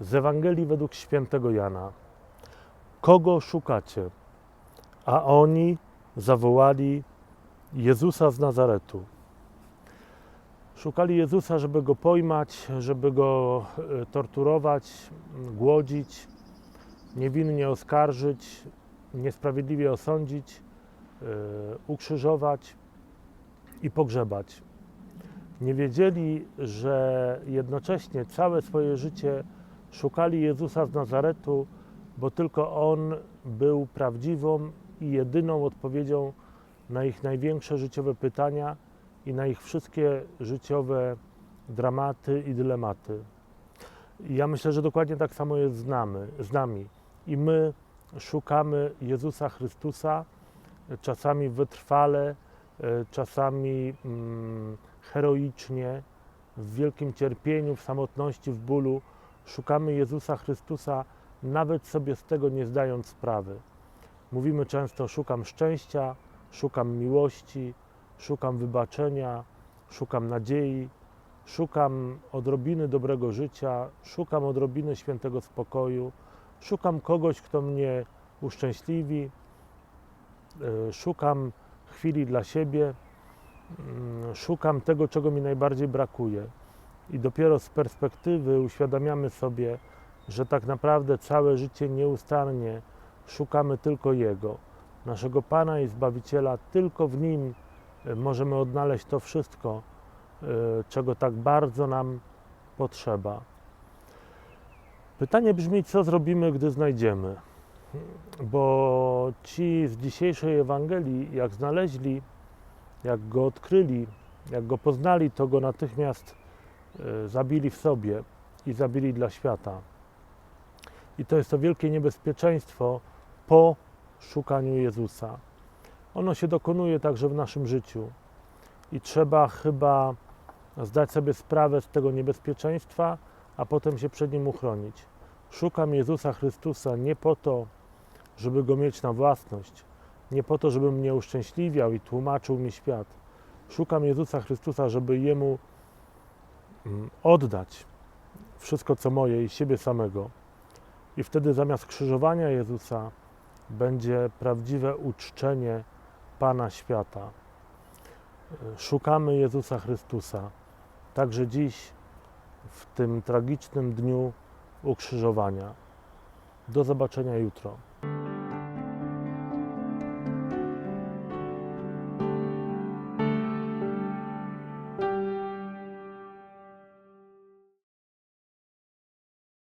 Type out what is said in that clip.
Z Ewangelii według świętego Jana. Kogo szukacie? A oni zawołali Jezusa z Nazaretu. Szukali Jezusa, żeby go pojmać, żeby go e, torturować, głodzić, niewinnie oskarżyć, niesprawiedliwie osądzić, e, ukrzyżować i pogrzebać. Nie wiedzieli, że jednocześnie całe swoje życie szukali Jezusa z Nazaretu, bo tylko On był prawdziwą i jedyną odpowiedzią na ich największe życiowe pytania i na ich wszystkie życiowe dramaty i dylematy. I ja myślę, że dokładnie tak samo jest z nami. Z nami. I my szukamy Jezusa Chrystusa, czasami wytrwale, e, czasami mm, heroicznie, w wielkim cierpieniu, w samotności, w bólu. Szukamy Jezusa Chrystusa, nawet sobie z tego nie zdając sprawy. Mówimy często: Szukam szczęścia, szukam miłości, szukam wybaczenia, szukam nadziei, szukam odrobiny dobrego życia, szukam odrobiny świętego spokoju, szukam kogoś, kto mnie uszczęśliwi, e, szukam chwili dla siebie, mm, szukam tego, czego mi najbardziej brakuje. I dopiero z perspektywy uświadamiamy sobie, że tak naprawdę całe życie nieustannie szukamy tylko Jego, naszego Pana i Zbawiciela. Tylko w Nim e, możemy odnaleźć to wszystko, e, czego tak bardzo nam potrzeba. Pytanie brzmi, co zrobimy, gdy znajdziemy? Bo ci z dzisiejszej Ewangelii, jak znaleźli, jak go odkryli, jak go poznali, to go natychmiast zabili w sobie i zabili dla świata. I to jest to wielkie niebezpieczeństwo po szukaniu Jezusa. Ono się dokonuje także w naszym życiu i trzeba chyba zdać sobie sprawę z tego niebezpieczeństwa, a potem się przed nim uchronić. Szukam Jezusa Chrystusa nie po to, żeby go mieć na własność, nie po to, żeby mnie uszczęśliwiał i tłumaczył mi świat. Szukam Jezusa Chrystusa, żeby Jemu oddać wszystko, co moje i siebie samego. I wtedy zamiast krzyżowania Jezusa będzie prawdziwe uczczenie Pana świata. Szukamy Jezusa Chrystusa, także dziś, w tym tragicznym dniu ukrzyżowania. Do zobaczenia jutro.